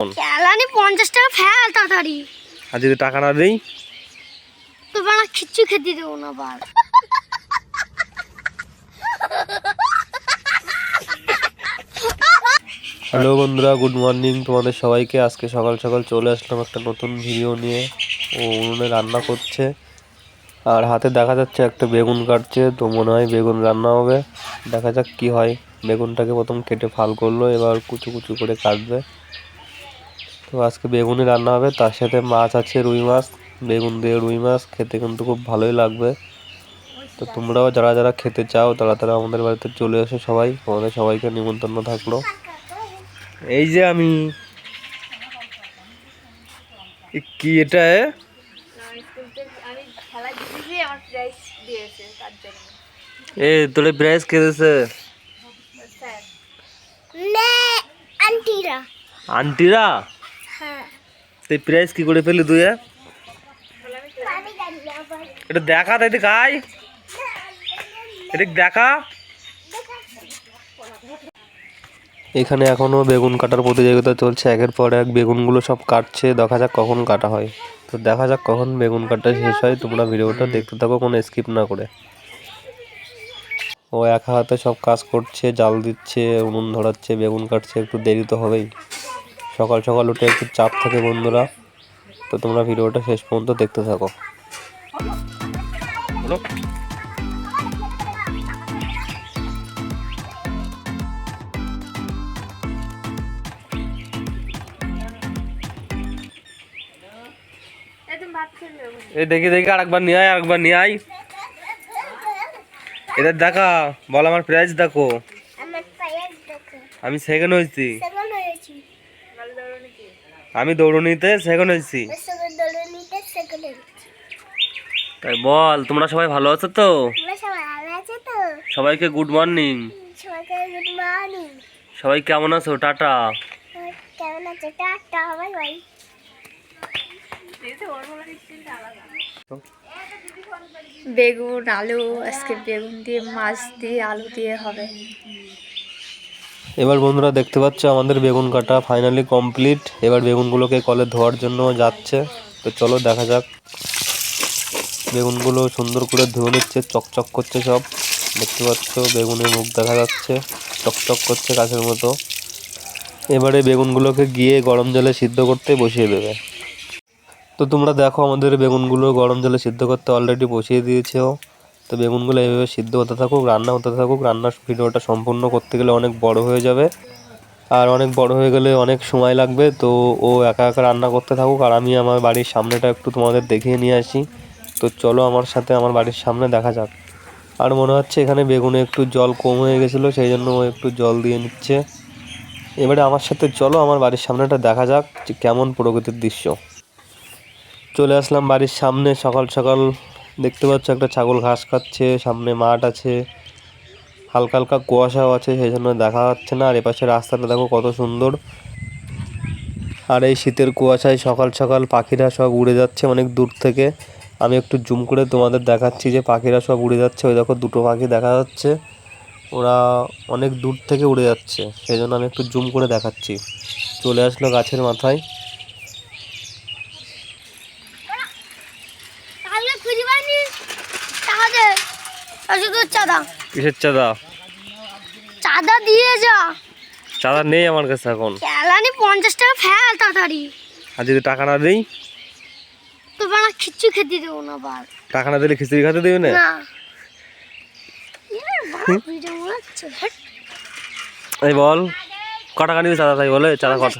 পঞ্চাশ টাকা ফেল তাড়াতাড়ি। আর যদি টাকা না দিই? তো বানা কিচ্ছু খেতে দেবো না বার হ্যালো বন্ধুরা গুড মর্নিং। তোমাদের সবাইকে আজকে সকাল সকাল চলে আসলাম একটা নতুন ভিডিও নিয়ে। ও উনুনে রান্না করছে। আর হাতে দেখা যাচ্ছে একটা বেগুন কাটছে তো মনে হয় বেগুন রান্না হবে। দেখা যাক কি হয়। বেগুনটাকে প্রথম কেটে ফাল করল এবার কুচু কুচু করে কাটবে। তো আজকে বেগুনই রান্না হবে তার সাথে মাছ আছে রুই মাছ বেগুন দিয়ে রুই মাছ খেতে কিন্তু খুব ভালোই লাগবে। তো তোমরাও যারা যারা খেতে চাও তারা তারা আমাদের বাড়িতে চলে এসো সবাই আমাদের সবাইকে নিমন্ত্রণ থাকল। এই যে আমি কি এটা এ? তোরে প্রাইস কে আন্টিরা। আন্টিরা? তুই প্রাইস কি করে পেলি তুই? এটা দেখা তাই খাই এটা দেখা এখানে এখনও বেগুন কাটার প্রতিযোগিতা চলছে, একের পর এক বেগুনগুলো সব কাটছে, দেখা যাক কখন কাটা হয়। তো দেখা যাক কখন বেগুন কাটা শেষ হয়, তোমরা ভিডিওটা দেখতে থাকো, কোনো স্কিপ না করে। ও একা হাতে সব কাজ করছে, জাল দিচ্ছে, উনুন ধরাচ্ছে, বেগুন কাটছে, একটু দেরি তো হবেই। সকাল সকাল উঠে একটু চাপ থাকে বন্ধুরা। তো তোমরা ভিডিওটা শেষ পর্যন্ত দেখতে থাকো। বলো। এই দেখি দেখি আরেকবার নিয়ে আয় আরেকবার নিয়ে আয়। এদের দেখা বল আমার প্রাইস দেখো। আমার পায়ের দেখো। আমি সেকেন্ড সেকেন্ড হয়েছি আমি দৌড়নিতে সেকেন্ড হয়েছি। তাই বল তোমরা সবাই ভালো আছো তো? তোমরা সবাই ভালো আছে তো? সবাইকে গুড মর্নিং সবাইকে গুড মর্নিং সবাই কেমন আছো? টাটা। কেমন আছে? টাটা বাই বাই বেগুন আলু আজকে বেগুন দিয়ে মাছ দিয়ে আলু দিয়ে হবে। এবার বন্ধুরা দেখতে পাচ্ছ আমাদের বেগুন কাটা ফাইনালি কমপ্লিট এবার বেগুনগুলোকে কলে ধোয়ার জন্য যাচ্ছে। তো চলো দেখা যাক। বেগুনগুলো সুন্দর করে ধুয়ে নিচ্ছে, চকচক করছে সব। দেখতে পাচ্ছ বেগুনের মুখ দেখা যাচ্ছে, চকচক করছে কাছের মতো। এবারে বেগুনগুলোকে গিয়ে গরম জলে সিদ্ধ করতে বসিয়ে দেবে। তো তোমরা দেখো আমাদের বেগুনগুলো গরম জলে সিদ্ধ করতে অলরেডি বসিয়ে দিয়েছেও তো বেগুনগুলো এইভাবে সিদ্ধ হতে থাকুক, রান্না হতে থাকুক রান্নার ভিডিওটা সম্পূর্ণ করতে গেলে অনেক বড় হয়ে যাবে। আর অনেক বড় হয়ে গেলে অনেক সময় লাগবে, তো ও একা একা রান্না করতে থাকুক আর আমি আমার বাড়ির সামনেটা একটু তোমাদের দেখিয়ে নিয়ে আসি। তো চলো আমার সাথে আমার বাড়ির সামনে দেখা যাক। আর মনে হচ্ছে এখানে বেগুনে একটু জল কম হয়ে গেছিল, সেই জন্য ও একটু জল দিয়ে নিচ্ছে। এবারে আমার সাথে চলো আমার বাড়ির সামনেটা দেখা যাক যে কেমন প্রকৃতির দৃশ্য। চলে আসলাম বাড়ির সামনে, সকাল সকাল দেখতে পাচ্ছ একটা ছাগল ঘাস খাচ্ছে, সামনে মাঠ আছে, হালকা হালকা কুয়াশাও আছে, সেই জন্য দেখা যাচ্ছে না। আর এপাশে রাস্তাটা দেখো কত সুন্দর। আর এই শীতের কুয়াশায় সকাল সকাল পাখিরা সব উড়ে যাচ্ছে অনেক দূর থেকে। আমি একটু জুম করে তোমাদের দেখাচ্ছি যে পাখিরা সব উড়ে যাচ্ছে। ওই দেখো দুটো পাখি দেখা যাচ্ছে। ওরা অনেক দূর থেকে উড়ে যাচ্ছে। সেই জন্য আমি একটু জুম করে দেখাচ্ছি। চলে আসলো গাছের মাথায়। খুঁজে পাইনি টাকা দে শুধু চাঁদা। কিসের চাঁদা? চাঁদা দিয়ে যা। চাঁদা নেই আমার কাছে এখন। পঞ্চাশ টাকা ফেল তাড়াতাড়ি। আর যদি টাকা না দিই? তো বানা কিচ্ছু খেতে দেবো না বার টাকা না দিলে খিচুড়ি খাতে দেবে না? এই বল ক টাকা নিবি চাঁদা তাই বলে? চাঁদা কত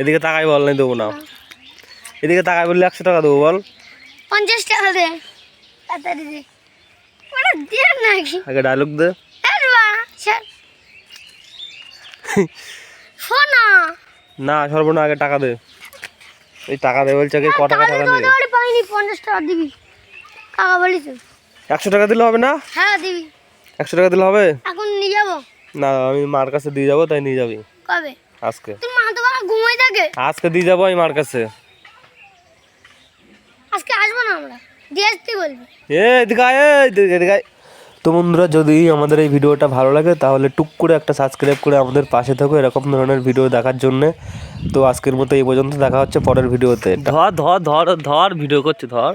এদিকে তাকাই বল নাই দেবো না। এদিকে তাকাই বললে একশো টাকা দেবো বল। পঞ্চাশ টাকা দে তাড়াতাড়ি দে। ওরা দিয়ে নাকি আগে ডায়লগ দে। হ্যাঁ না সর্বনা আগে টাকা দে। এই টাকা দে বলছে আগে ক টাকা টাকা দে পাইনি পঞ্চাশ টাকা দিবি। কাকা বলিস একশো টাকা দিলে হবে না? হ্যাঁ দিবি। একশো টাকা দিলে হবে? এখন নিয়ে যাব। না আমি মার কাছে দিয়ে যাব তাই নিয়ে যাবি। কবে? আজকে। তোর মা তো ঘুমাই থাকে। আজকে দিয়ে যাব আমি মার কাছে আজকে আসব না আমরা দিয়ে আসতে বলবি এ এদিকে আয়, এ, এদিকে এদিকে আয়। তো বন্ধুরা যদি আমাদের এই ভিডিওটা ভালো লাগে তাহলে টুক করে একটা সাবস্ক্রাইব করে আমাদের পাশে থাকো এরকম ধরনের ভিডিও দেখার জন্যে। তো আজকের মতো এই পর্যন্ত দেখা হচ্ছে পরের ভিডিওতে। ধর ধর ধর ধর ভিডিও করছে ধর।